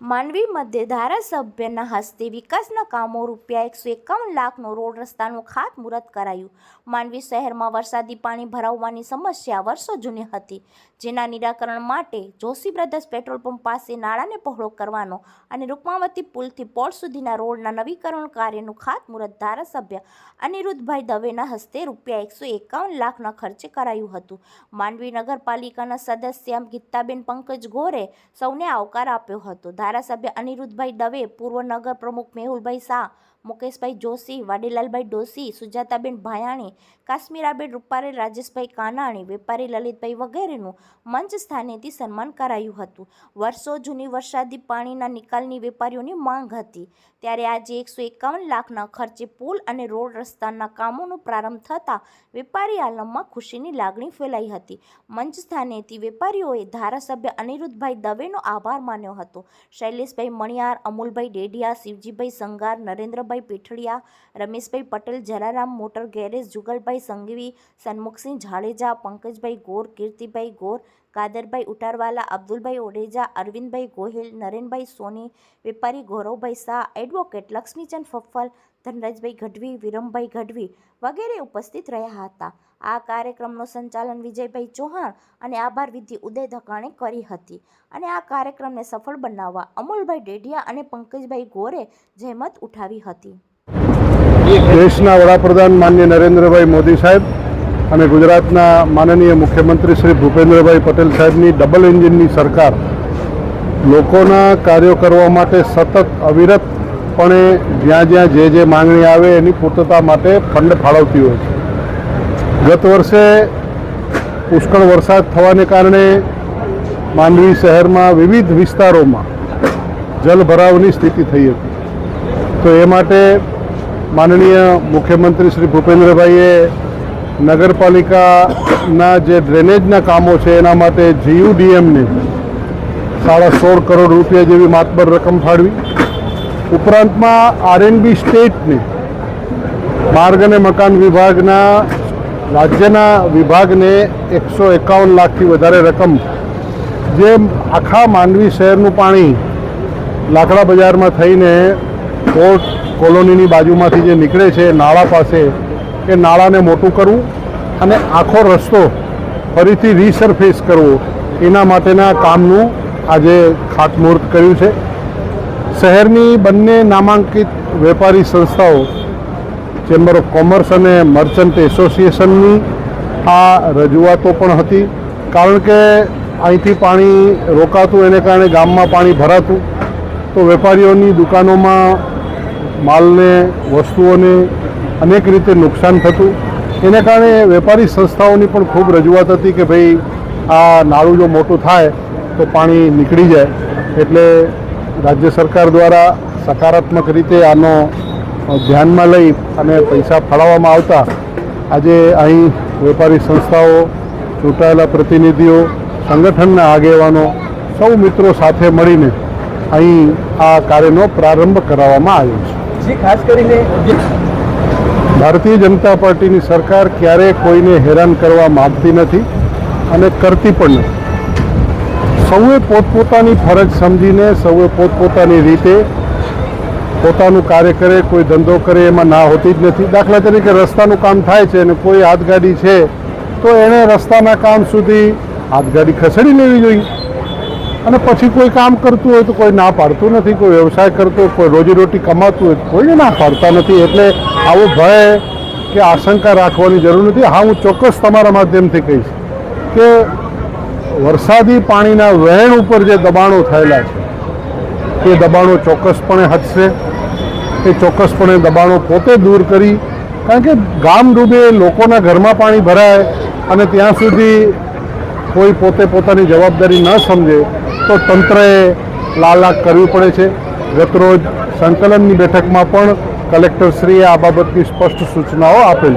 માંડવી મધ્ય ધારાસભ્યના હસ્તે વિકાસના કામો રૂપિયા એકસો એકાવન લાખનો રોડ રસ્તાનું ખાતમુહૂર્ત કરાયું. માંડવી શહેરમાં વરસાદી પાણી ભરાવવાની સમસ્યા વર્ષો જૂની હતી. જેના નિરાકરણ માટે જોશી બ્રધર્સ પેટ્રોલ પંપ પાસે નાળાને પહોળો કરવાનો અને રૂકમાવતી પુલથી પોળ સુધીના રોડના નવીકરણ કાર્યનું ખાતમુહૂર્ત ધારાસભ્ય અનિરુદ્ધભાઈ દવેના હસ્તે રૂપિયા એકસો એકાવન લાખના ખર્ચે કરાયું હતું. માંડવી નગરપાલિકાના સદસ્ય ગીતાબેન પંકજ ગોરે સૌને આવકાર આપ્યો હતો. ધારાસભ્ય અનિરુદ્ધભાઈ દવે પૂર્વ નગર પ્રમુખ મેહુલભાઈ શાહ મુકેશભાઈ જોશી, વાડીલાલભાઈ ડોસી સુજાતાબેન ભાયાણી, કાશ્મીરાબેન રૂપારે, રાજેશભાઈ કાનાણી, વેપારી લલિતભાઈ વગેરેનું મંચ સ્થાનેથી સન્માન કરાયું હતું. વર્ષો જૂની વરસાદી પાણીના નિકાલની વેપારીઓની માંગ હતી. ત્યારે આજે એકસો એકાવન લાખના ખર્ચે પુલ અને રોડ રસ્તાના કામોનો પ્રારંભ થતાં વેપારી આલમમાં ખુશીની લાગણી ફેલાઈ હતી. મંચ સ્થાનેથી વેપારીઓએ ધારાસભ્ય અનિરુદ્ધભાઈ દવેનો આભાર માન્યો હતો. શૈલેષભાઈ મણિયાર, અમુલભાઈ ડેડિયા, શિવજીભાઈ સંગાર નરેન્દ્રભાઈ પીઠડિયા રમેશભાઈ પટેલ જલારામ મોટર ગેરેજ જુગલભાઈ સંઘવી સન્મુખસિંહ જાડેજા પંકજભાઈ ગોર કીર્તિભાઈ ગોર કાદરભાઈ ઉટારવાલા, અબ્દુલભાઈ ઓડેજા અરવિંદભાઈ ગોહિલ, નરેનભાઈ સોની, વેપારી ગૌરવભાઈ શાહ એડવોકેટ લક્ષ્મીચંદ ફફલ, ધનરાજભાઈ ગઢવી, વિરમભાઈ ગઢવી વગેરે ઉપસ્થિત રહ્યા હતા. આ કાર્યક્રમનું સંચાલન વિજયભાઈ ચૌહાણ અને આભાર વિધિ ઉદય ધકાણે કરી હતી અને આ કાર્યક્રમને સફળ બનાવવા અમોલભાઈ ડેઢિયા અને પંકજભાઈ ગોરે જહેમત ઉઠાવી હતી. દેશના વડાપ્રધાન માન્ય નરેન્દ્રભાઈ મોદી સાહેબ અને ગુજરાતના માનનીય મુખ્યમંત્રી શ્રી ભૂપેન્દ્રભાઈ પટેલ સાહેબની ડબલ એન્જિનની સરકાર લોકોના કાર્યો કરવા માટે સતત અવિરતપણે જ્યાં જ્યાં જે જે માંગણી આવે એની પૂર્તતા માટે ફંડ ફાળવતી હોય છે. ગત વર્ષે પુષ્કળ વરસાદ થવાને કારણે માંડવી શહેરમાં વિવિધ વિસ્તારોમાં જલભરાવની સ્થિતિ થઈ હતી. તો એ માટે માનનીય મુખ્યમંત્રી શ્રી ભૂપેન્દ્રભાઈએ નગરપાલિકાના જે ડ્રેનેજના કામો છે, એના માટે જીયુડીએમને સાડા સોળ કરોડ રૂપિયા જેવી માતબર રકમ ફાળવી. ઉપરાંતમાં આરએનબી સ્ટેટને માર્ગ અને મકાન વિભાગના રાજ્યના વિભાગને એકસો એકાવન લાખથી વધારે રકમ. જે આખા માંડવી શહેરનું પાણી લાકડા બજારમાં થઈને કોર્ટ કોલોનીની બાજુમાંથી જે નીકળે છે, નાળા પાસે એ નાળાને મોટું કરવું અને આખો રસ્તો ફરીથી રીસરફેસ કરવો. એના માટેના કામનું આજે ખાતમુહૂર્ત કર્યું છે. શહેરની બંને નામાંકિત વેપારી સંસ્થાઓ ચેમ્બર ઓફ કોમર્સ અને મર્ચન્ટ એસોસિએશનની આ રજૂઆતો પણ હતી. કારણ કે અહીંથી પાણી રોકાતું, એને કારણે ગામમાં પાણી ભરાતું. તો વેપારીઓની દુકાનોમાં માલને, વસ્તુઓને અનેક રીતે નુકસાન થતું. એને કારણે વેપારી સંસ્થાઓની પણ ખૂબ રજૂઆત હતી કે ભાઈ આ નાળું જો મોટું થાય તો પાણી નીકળી જાય. એટલે રાજ્ય સરકાર દ્વારા સકારાત્મક રીતે આનો ધ્યાનમાં લઈ અને પૈસા ફાળવવામાં આવતા આજે અહીં વેપારી સંસ્થાઓ, ચૂંટાયેલા પ્રતિનિધિઓ, સંગઠનના આગેવાનો, સૌ મિત્રો સાથે મળીને અહીં આ કાર્યનો પ્રારંભ કરાવવામાં આવ્યો છે. ખાસ કરીને ભારતીય જનતા પાર્ટીની સરકાર ક્યારેય કોઈને હેરાન કરવા માગતી નથી અને કરતી પણ નથી. સૌએ પોતપોતાની ફરજ સમજીને સૌએ પોતપોતાની રીતે પોતાનું કાર્ય કરે, કોઈ ધંધો કરે, એમાં ના હોતી જ નથી. દાખલા તરીકે રસ્તાનું કામ થાય છે અને કોઈ હાથગાડી છે, તો એણે રસ્તાના કામ સુધી હાથગાડી ખસેડી લેવી જોઈએ. અને પછી કોઈ કામ કરતું હોય તો કોઈ ના પાડતું નથી, કોઈ વ્યવસાય કરતો હોય, કોઈ રોજીરોટી કમાતું હોય કોઈને ના પાડતા નથી. એટલે આવો ભય કે આશંકા રાખવાની જરૂર નથી. હા, હું ચોક્કસ તમારા માધ્યમથી કહીશ કે વરસાદી પાણીના વહેણ ઉપર જે દબાણો થયેલા છે, એ દબાણો ચોક્કસપણે હટશે. એ ચોક્કસપણે દબાણો પોતે દૂર કરી, કારણ કે ગામ ડૂબે, લોકોના ઘરમાં પાણી ભરાય અને ત્યાં સુધી કોઈ પોતે પોતાની જવાબદારી ન સમજે તો તંત્રએ લાલાક કરવી પડે છે. ગતરોજ સંકલનની બેઠકમાં પણ કલેક્ટરશ્રીએ આ બાબતની સ્પષ્ટ સૂચનાઓ આપેલી.